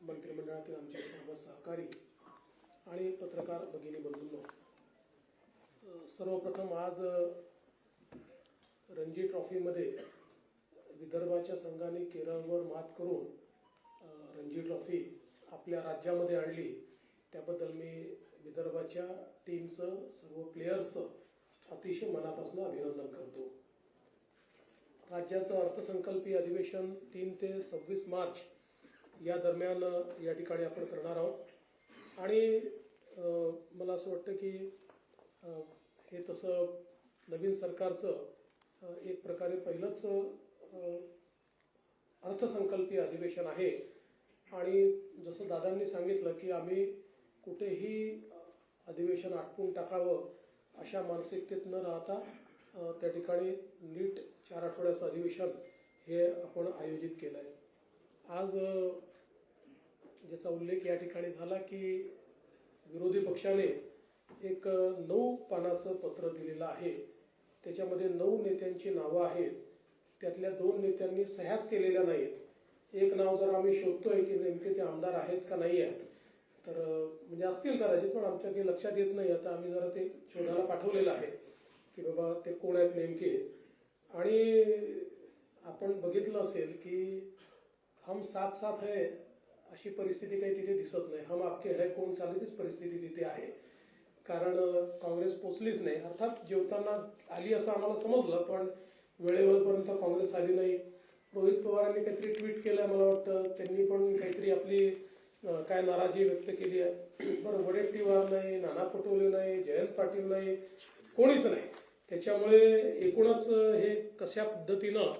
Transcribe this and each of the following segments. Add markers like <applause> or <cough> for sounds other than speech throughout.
मंत्रिमंडळातील आमचे सर्व सहकारी आणि पत्रकार भगिनी बंधूंनो सर्वप्रथम आज रणजी ट्रॉफीमध्ये विदर्भाच्या संघाने केरळवर मात करून रणजी ट्रॉफी आपल्या राज्यामध्ये आणली. त्याबद्दल मी विदर्भाच्या टीमचं सर्व प्लेयर्सचं अतिशय मनापासून अभिनंदन करतो. राज्याचं अर्थसंकल्पीय अधिवेशन तीन ते सव्वीस मार्च या दरम्यान या ठिकाणी आपण करणार आहोत. आणि मला असं वाटतं की हे तसं नवीन सरकारचं एक प्रकारे पहिलंच अर्थसंकल्पीय अधिवेशन आहे. आणि जसं दादांनी सांगितलं की आम्ही कुठेही अधिवेशन आटपून टाकावं अशा मानसिकतेत न राहता त्या ठिकाणी नीट चार आठवड्याचं अधिवेशन हे आपण आयोजित केलं आहे आज ज्याचा उल्लेख या ठिकाणी झाला की विरोधी पक्षाने एक नऊ पानाचं पत्र दिलेलं आहे. त्याच्यामध्ये नऊ नेत्यांची नावं आहेत. त्यातल्या दोन नेत्यांनी सह्याच केलेल्या नाहीत. एक नाव जर आम्ही शोधतोय की नेमके ते आमदार आहेत का नाही आहेत तर म्हणजे असतील कदाचित पण आमच्या काही लक्षात येत नाही. आता आम्ही जरा ते शोधायला पाठवलेलं आहे की बाबा ते कोण आहेत नेमके. आणि आपण बघितलं असेल की हम साथ साथ है अशी परिस्थिती काही तिथे दिसत नाही. हम आपके है कोण चालतीच परिस्थिती तिथे आहे. कारण काँग्रेस पोचलीच नाही. अर्थात जेवताना आली असं आम्हाला समजलं पण वेळेवरपर्यंत काँग्रेस आली नाही. रोहित पवारांनी काहीतरी ट्विट केलंय मला वाटतं. त्यांनी पण काहीतरी आपली काय नाराजी व्यक्त केली आहे. बरं वडेट्टीवार नाही नाना पटोले नाही जयंत पाटील नाही कोणीच नाही. त्याच्यामुळे एकूणच हे कशा पद्धतीनं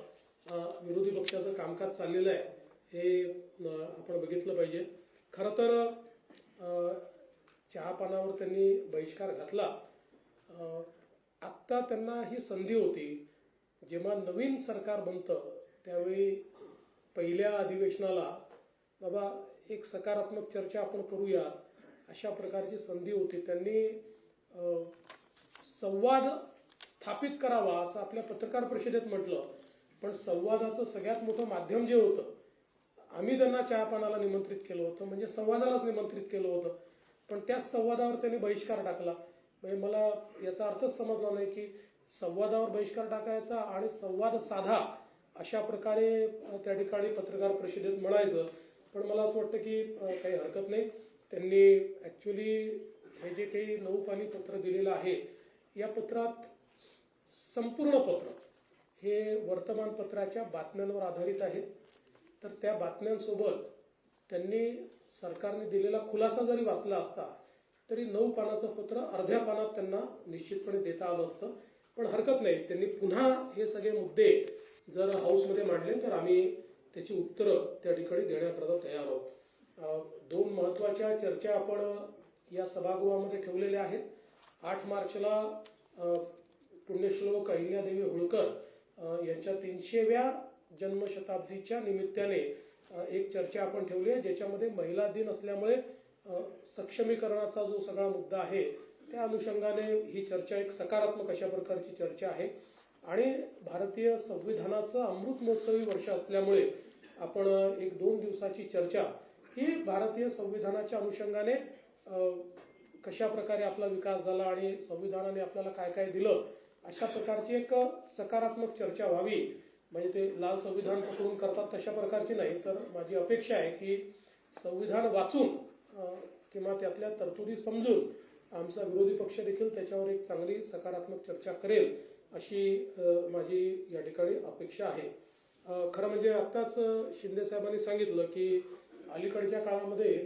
विरोधी पक्षाचं कामकाज चाललेलं आहे हे आपण बघितलं पाहिजे. खरं तर चहा चहापानावर त्यांनी बहिष्कार घातला. आत्ता त्यांना ही संधी होती. जेव्हा नवीन सरकार बनतं त्यावेळी पहिल्या अधिवेशनाला बाबा एक सकारात्मक चर्चा आपण करूया अशा प्रकारची संधी होती. त्यांनी संवाद स्थापित करावा असं आपल्या पत्रकार परिषदेत म्हटलं. पण संवादाचं सगळ्यात मोठं माध्यम जे होतं आम्ही त्यांना चहापानाला निमंत्रित केलं होतं म्हणजे संवादालाच निमंत्रित केलं होतं. पण त्याच संवादावर त्यांनी बहिष्कार टाकला. म्हणजे मला याचा अर्थच समजला नाही की संवादावर बहिष्कार टाकायचा आणि संवाद साधा अशा प्रकारे त्या ठिकाणी पत्रकार परिषदेत म्हणायचं. पण मला असं वाटतं की काही हरकत नाही. त्यांनी ऍक्च्युली हे जे काही नऊ पाणी पत्र दिलेलं आहे या पत्रात संपूर्ण पत्र हे वर्तमानपत्राच्या बातम्यांवर आधारित आहे. तर त्या बातम्यांसोबत त्यांनी सरकारने दिलेला खुलासा जरी वाचला असता तरी नऊ पानाचं पत्र अर्ध्या पानात त्यांना निश्चितपणे देता आलं असतं. पण हरकत नाही त्यांनी पुन्हा हे सगळे मुद्दे जर हाऊसमध्ये मांडले तर आम्ही त्याची उत्तरं त्या ठिकाणी देण्याकरता तयार आहोत. दोन महत्त्वाच्या चर्चा आपण या सभागृहामध्ये ठेवलेल्या आहेत. आठ मार्चला पुण्यश्लोक अहिल्यादेवी होळकर यांच्या तीनशेव्या जन्मशताब्दीच्या निमित्ताने एक चर्चा आपण ठेवली आहे ज्याच्यामध्ये महिला दिन असल्यामुळे सक्षमीकरणाचा जो सगळा मुद्दा आहे त्या अनुषंगाने ही चर्चा एक सकारात्मक अशा प्रकारची चर्चा आहे. आणि भारतीय संविधानाचं अमृत महोत्सवी वर्ष असल्यामुळे आपण एक दोन दिवसाची चर्चा ही भारतीय संविधानाच्या अनुषंगाने कशा प्रकारे आपला विकास झाला आणि संविधानाने आपल्याला काय काय दिलं अशा प्रकारची एक सकारात्मक चर्चा व्हावी. म्हणजे ते लाल संविधान पकडून करतात तशा प्रकारची नाही तर माझी अपेक्षा आहे की संविधान वाचून किंवा त्यातल्या तरतुदी समजून आमचा विरोधी पक्ष देखील त्याच्यावर एक चांगली सकारात्मक चर्चा करेल अशी माझी या ठिकाणी अपेक्षा आहे. खरं म्हणजे आत्ताच शिंदे साहेबांनी सांगितलं की अलीकडच्या काळामध्ये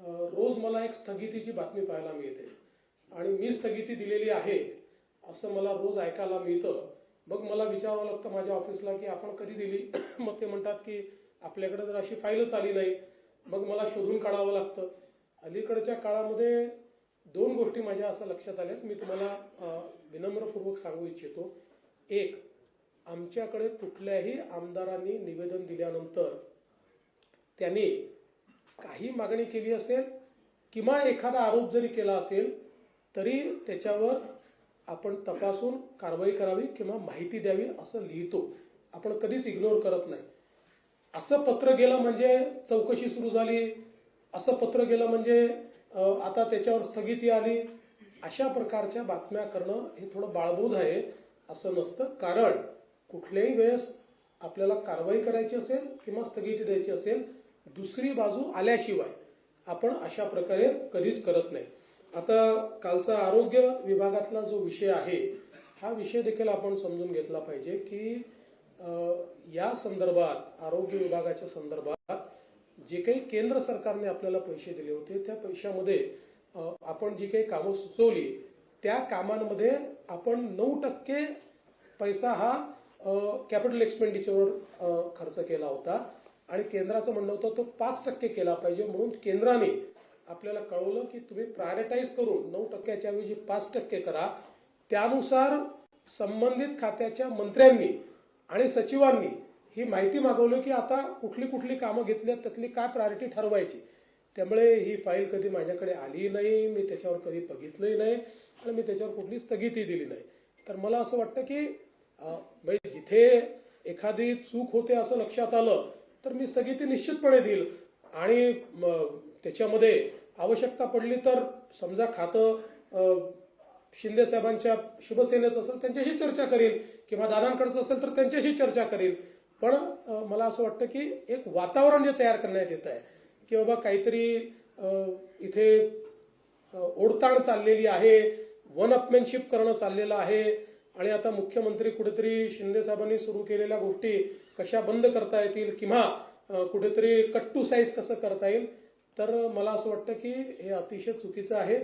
रोज मला एक स्थगितीची बातमी पाहायला मिळते. आणि मी स्थगिती दिलेली आहे असं मला रोज ऐकायला मिळतं. मग मला विचारावं लागतं माझ्या ऑफिसला की आपण कधी दिली? <clears throat> मग ते म्हणतात की आपल्याकडे जर अशी फाईलच आली नाही मग मला शोधून काढावं लागतं. अलीकडच्या काळामध्ये दोन गोष्टी माझ्या असं लक्षात आल्यात. मी तुम्हाला विनम्रपूर्वक सांगू इच्छितो. एक आमच्याकडे कुठल्याही आमदारांनी निवेदन दिल्यानंतर त्यांनी काही मागणी केली असेल किंवा एखादा आरोप जरी केला असेल तरी त्याच्यावर आपण तपासून कारवाई करावी किंवा माहिती द्यावी असं लिहितो. आपण कधीच इग्नोर करत नाही. असं पत्र गेलं म्हणजे चौकशी सुरू झाली. असं पत्र गेलं म्हणजे आता त्याच्यावर स्थगिती आली. अशा प्रकारच्या बातम्या करणं हे थोडं बाळबोध आहे असं नसतं. कारण कुठल्याही वेळेस आपल्याला कारवाई करायची असेल किंवा स्थगिती द्यायची असेल दुसरी बाजू आल्याशिवाय आपण अशा प्रकारे कधीच करत नाही. आता कालचा आरोग्य विभागातला जो विषय आहे हा विषय देखील आपण समजून घेतला पाहिजे की या संदर्भात आरोग्य विभागाच्या संदर्भात जे काही केंद्र सरकारने आपल्याला पैसे दिले होते त्या पैशामध्ये आपण जी काही कामं सुचवली त्या कामांमध्ये आपण नऊ टक्के पैसा हा कॅपिटल एक्सपेंडिचरवर खर्च केला होता. आणि केंद्राचं म्हणणं होतं तो पाच टक्के केला पाहिजे. म्हणून केंद्राने आपल्याला कळवलं की तुम्ही प्रायोरिटाईज करून नऊ टक्क्याच्या ऐवजी पाच टक्के करा. त्यानुसार संबंधित खात्याच्या मंत्र्यांनी आणि सचिवांनी ही माहिती मागवली की आता कुठली कुठली कामं घेतली त्यातली काय प्रायोरिटी ठरवायची. त्यामुळे ही फाईल कधी माझ्याकडे आली नाही मी त्याच्यावर कधी बघितलंही नाही आणि मी त्याच्यावर कुठली स्थगिती दिली नाही. तर मला असं वाटतं की म्हणजे जिथे एखादी चूक होते असं लक्षात आलं तर मी स्थगिती निश्चितपणे देईल. आणि त्याच्यामध्ये आवश्यकता पडली तर समजा खातं शिंदे साहेबांच्या शिवसेनेचं असेल त्यांच्याशी चर्चा करेल किंवा दादांकडचं असेल तर त्यांच्याशी चर्चा करेल पण मला असं वाटतं की एक वातावरण जे तयार करण्यात येत आहे की बाबा काहीतरी इथे ओढताण चाललेली आहे वन अपमॅनशिप करणं चाललेलं आहे आणि आता मुख्यमंत्री कुठेतरी शिंदे साहेबांनी सुरू केलेल्या गोष्टी कशा बंद करता येतील किंवा कुठेतरी कट्टू साईज कसं करता येईल तर मला असं वाटतं की हे अतिशय चुकीचं आहे.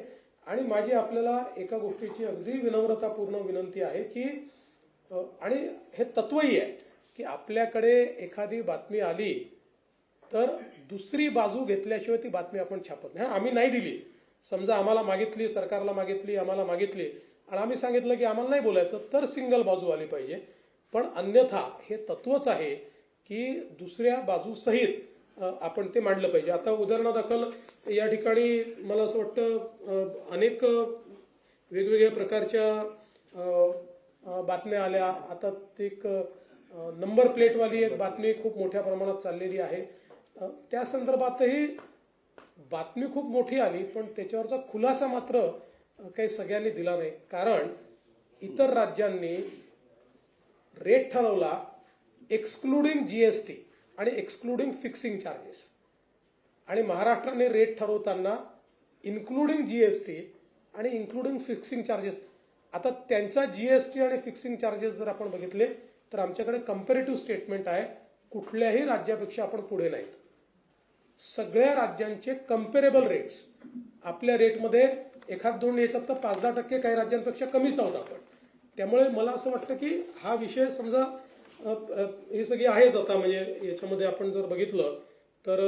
आणि माझी आपल्याला एका गोष्टीची अगदी विनम्रतापूर्ण विनंती आहे की आणि हे तत्वही आहे की आपल्याकडे एखादी बातमी आली तर दुसरी बाजू घेतल्याशिवाय ती बातमी आपण छापत नाही. आम्ही नाही दिली. समजा आम्हाला मागितली सरकारला मागितली आम्हाला मागितली आणि आम्ही सांगितलं की आम्हाला नाही बोलायचं तर सिंगल बाजू आली पाहिजे. पण अन्यथा हे तत्वच आहे की दुसऱ्या बाजूसहित आपण ते मांडलं पाहिजे. आता उदाहरणादाखल या ठिकाणी मला असं वाटतं अनेक वेगवेगळ्या प्रकारच्या बातम्या आल्या. आता ते एक नंबर प्लेटवाली एक बातमी खूप मोठ्या प्रमाणात चाललेली आहे. त्या संदर्भातही बातमी खूप मोठी आली पण त्याच्यावरचा खुलासा मात्र काही सगळ्यांनी दिला नाही. कारण इतर राज्यांनी रेट ठरवला एक्सक्लुडिंग जीएसटी आणि एक्सक्लुडिंग फिक्सिंग चार्जेस आणि महाराष्ट्राने रेट ठरवताना इन्क्लुडिंग जीएसटी आणि इन्क्लुडिंग फिक्सिंग चार्जेस आता त्यांचा जीएसटी आणि फिक्सिंग चार्जेस जर आपण बघितले तर आमच्याकडे कम्पॅरेटिव्ह स्टेटमेंट आहे. कुठल्याही राज्यापेक्षा आपण पुढे नाहीत. सगळ्या राज्यांचे कम्पेरेबल रेट्स आपल्या रेटमध्ये एखाद दोन याच्यात तर पाच दहा टक्के काही राज्यांपेक्षा कमीच आहोत आपण. त्यामुळे मला असं वाटतं की हा विषय समजा हे सगळी आहेच आता म्हणजे याच्यामध्ये आपण जर बघितलं तर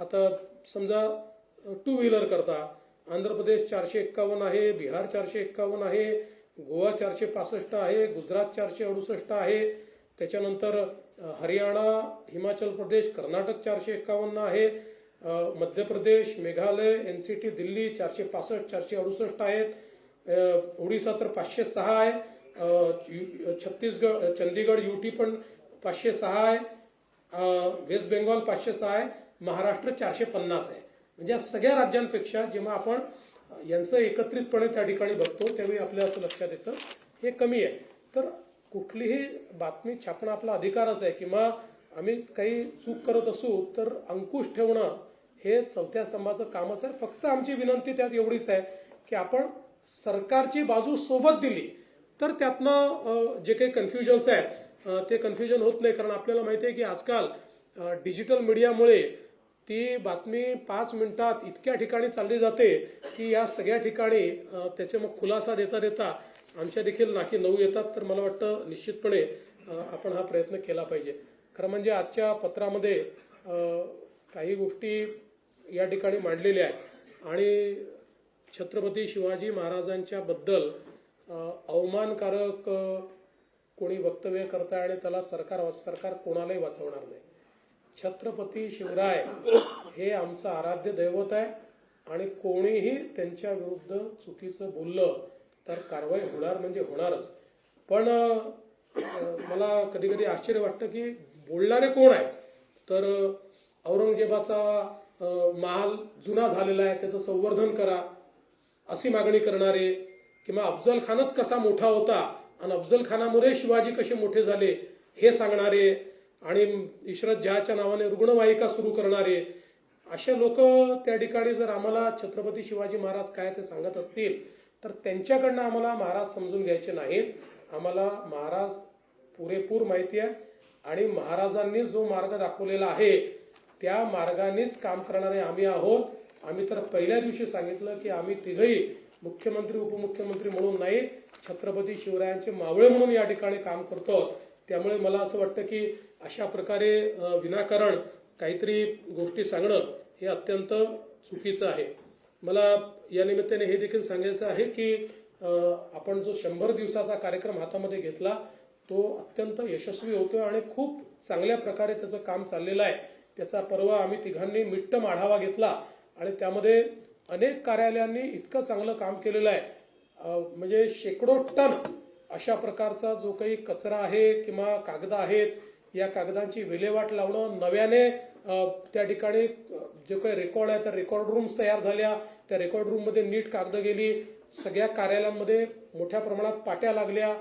आता समजा टू व्हीलर करता आंध्र प्रदेश चारशे एक्कावन्न आहे बिहार चारशे एक्कावन्न आहे गोवा चारशे पासष्ट आहे गुजरात चारशे अडुसष्ट आहे त्याच्यानंतर हरियाणा हिमाचल प्रदेश कर्नाटक चारशे एक्कावन्न आहे Madhya Pradesh Meghalaya N C T Delhi चारशे पासष्ट चारशे अडुसष्ट आहेत ओडिसा तर पाचशे सहा आहे छत्तीसगड चंदीगड युटी पण पाचशे सहा आहे. वेस्ट बेंगॉल पाचशे सहा आहे. महाराष्ट्र चारशे पन्नास आहे. म्हणजे या सगळ्या राज्यांपेक्षा जेव्हा आपण यांचं एकत्रितपणे त्या ठिकाणी बघतो त्यावेळी आपल्या असं लक्षात येतं हे कमी आहे. तर कुठलीही बातमी छापणं आपला अधिकारच आहे. किंवा आम्ही काही चूक करत असू तर अंकुश ठेवणं हे चौथ्या स्तंभाचं कामच आहे फक्त आमची विनंती त्यात एवढीच आहे की आपण सरकारची बाजू सोबत दिली. तर त्यातनं जे काही कन्फ्युजन्स आहेत ते कन्फ्युजन होत नाही. कारण आपल्याला माहिती आहे की आजकाल डिजिटल मीडियामुळे ती बातमी पाच मिनिटात इतक्या ठिकाणी चालली जाते की या सगळ्या ठिकाणी त्याचे मग खुलासा देता देता आमच्या देखील नाकी नऊ येतात. तर मला वाटतं निश्चितपणे आपण हा प्रयत्न केला पाहिजे. खरं म्हणजे आजच्या पत्रामध्ये काही गोष्टी या ठिकाणी मांडलेल्या आहेत. आणि छत्रपती शिवाजी महाराजांच्या बद्दल अवमानकारक कोणी वक्तव्य करताय आणि त्याला सरकार सरकार कोणालाही वाचवणार नाही. छत्रपती शिवराय हे आमचं आराध्य दैवत आहे आणि कोणीही त्यांच्या विरुद्ध चुकीचं बोललं तर कारवाई होणार म्हणजे होणारच. पण मला कधी कधी आश्चर्य वाटतं की बोलणारे कोण आहे तर औरंगजेबाचा महाल जुना झालेला आहे त्याचं संवर्धन करा अशी मागणी करणारे किंवा अफजल खानच कसा मोठा होता आणि अफजल खानामुळे शिवाजी कसे मोठे झाले हे सांगणारे आणि इशरत जहाच्या नावाने रुग्णवाहिका सुरू करणारे असे लोक त्या ठिकाणी जर आम्हाला छत्रपती शिवाजी महाराज काय ते सांगत असतील तर त्यांच्याकडनं आम्हाला महाराज समजून घ्यायचे नाहीत. आम्हाला महाराज पुरेपूर माहिती आहे आणि महाराजांनी जो मार्ग दाखवलेला आहे त्या मार्गानेच काम करणारे आम्ही आहोत. आम्ही तर पहिल्या दिवशी सांगितलं की आम्ही तिघही मुख्यमंत्री उपमुख्यमंत्री म्हणून नाही छत्रपती शिवरायांचे मावळे म्हणून या ठिकाणी काम करतो. त्यामुळे मला असं वाटतं की अशा प्रकारे विनाकारण काहीतरी गोष्टी सांगणं हे अत्यंत चुकीचं आहे. मला या निमित्ताने हे देखील सांगायचं आहे की आपण जो शंभर दिवसाचा कार्यक्रम हातामध्ये घेतला तो अत्यंत यशस्वी होतोय आणि खूप चांगल्या प्रकारे त्याचं काम चाललेलं आहे. त्याचा परवा आम्ही तिघांनी मिट्टम आढावा घेतला आणि त्यामध्ये अनेक कार्यालयांनी इतकं चांगलं काम केलेलं आहे. म्हणजे शेकडो टन अशा प्रकारचा जो काही कचरा आहे किंवा कागद आहेत या कागदांची विल्हेवाट लावणं नव्याने त्या ठिकाणी जे काही रेकॉर्ड आहे त्या रेकॉर्ड रूम्स तयार झाल्या. त्या रेकॉर्ड रूममध्ये नीट कागद गेली. सगळ्या कार्यालयांमध्ये मोठ्या प्रमाणात पाट्या लागल्या.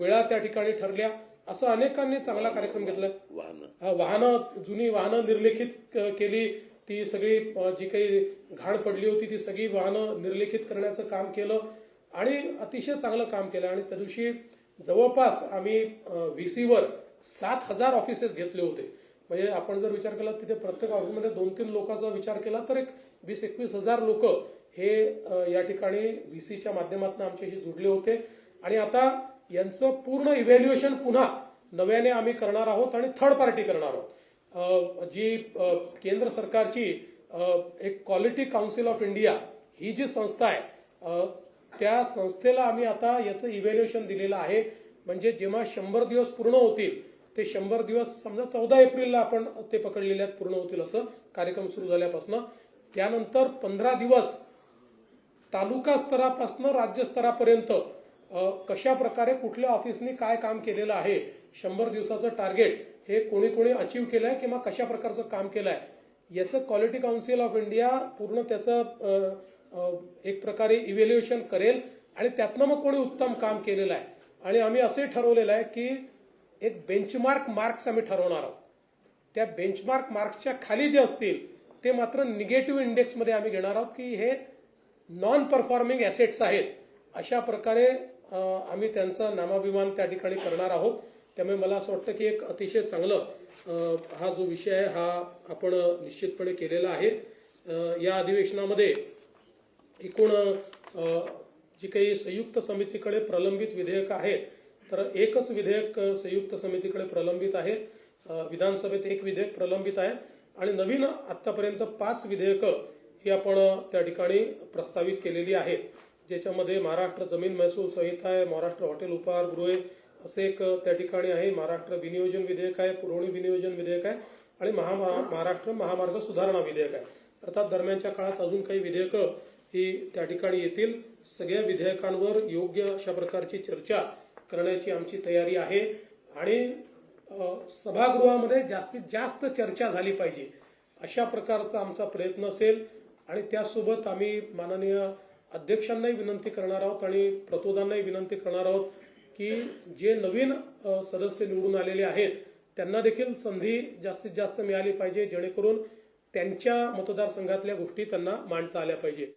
वेळा त्या ठिकाणी ठरल्या. असं अनेकांनी चांगला कार्यक्रम घेतला. वाहनं. वाहनं जुनी वाहनं निर्लेखित केली. ती सगळी जी काही घाण पडली होती ती सगळी वाहनं निर्लेखित करण्याचं काम केलं आणि अतिशय चांगलं काम केलं. आणि त्या दिवशी जवळपास आम्ही व्ही सीवर सात हजार ऑफिसेस घेतले होते. म्हणजे आपण जर विचार केला तिथे प्रत्येक ऑफिसमध्ये दोन तीन लोकांचा विचार केला तर एक वीस एकवीस हजार लोक हे या ठिकाणी व्ही सीच्या माध्यमातून आमच्याशी जुडले होते. आणि आता यांचं पूर्ण इव्हॅल्युएशन पुन्हा नव्याने आम्ही करणार आहोत आणि थर्ड पार्टी करणार आहोत. जी केंद्र सरकारची एक क्वालिटी काउन्सिल ऑफ इंडिया ही जी संस्था आहे त्या संस्थेला आम्ही आता याचं इव्हॅल्युएशन दिलेलं आहे. म्हणजे जेव्हा शंभर दिवस पूर्ण होतील ते शंभर दिवस समजा चौदा एप्रिलला आपण ते पकडलेले आहेत पूर्ण होतील असं कार्यक्रम सुरू झाल्यापासून. त्यानंतर पंधरा दिवस तालुका स्तरापासून राज्य स्तरापर्यंत कशा प्रकारे कुठल्या ऑफिसनी काय काम केलेलं आहे शंभर दिवसाचं टार्गेट हे कोणी कोणी अचीव केलंय किंवा कशा प्रकारचं काम केलंय? याचं क्वालिटी काउन्सिल ऑफ इंडिया पूर्ण त्याचं एक प्रकारे इव्हॅल्युएशन करेल आणि त्यातनं मग कोणी उत्तम काम केलेलं आहे. आणि आम्ही असंही ठरवलेलं आहे की एक बेंचमार्क मार्क्स आम्ही ठरवणार आहोत. त्या बेंचमार्क मार्क्सच्या खाली जे असतील ते मात्र निगेटिव्ह इंडेक्समध्ये आम्ही घेणार आहोत की हे नॉन परफॉर्मिंग ॲसेट्स आहेत. अशा प्रकारे आम्ही त्यांचा नामाभिमान त्या ठिकाणी करणार आहोत. त्यामुळे मला असं वाटतं की एक अतिशय चांगलं हा जो विषय आहे हा आपण निश्चितपणे केलेला आहे. या अधिवेशनामध्ये एकूण जी काही संयुक्त समितीकडे प्रलंबित विधेयक आहेत तर एकच विधेयक संयुक्त समितीकडे प्रलंबित आहे. विधानसभेत एक विधेयक प्रलंबित आहे. आणि नवीन आतापर्यंत पाच विधेयकं ही आपण त्या ठिकाणी प्रस्तावित केलेली आहेत. ज्याच्यामध्ये महाराष्ट्र जमीन महसूल संहिता आहे महाराष्ट्र हॉटेल उपहारगृहे असे एक त्या ठिकाणी आहे. महाराष्ट्र विनियोजन विधेयक आहे पुरवणी विनियोजन विधेयक आहे आणि महाराष्ट्र महामार्ग सुधारणा विधेयक आहे. अर्थात दरम्यानच्या काळात अजून काही विधेयकं ही त्या ठिकाणी येतील. सगळ्या विधेयकांवर योग्य अशा प्रकारची चर्चा करण्याची आमची तयारी आहे आणि सभागृहामध्ये जास्तीत जास्त चर्चा झाली पाहिजे. अशा प्रकारचा आमचा प्रयत्न असेल आणि त्यासोबत आम्ही माननीय अध्यक्षांनाही विनंती करणार आहोत आणि प्रतोदांनाही विनंती करणार आहोत की जे नवीन सदस्य निवडून आलेले आहेत त्यांना देखील संधी जास्तीत जास्त मिळाली पाहिजे जेणेकरून त्यांच्या मतदारसंघातल्या गोष्टी त्यांना मांडता आल्या पाहिजे.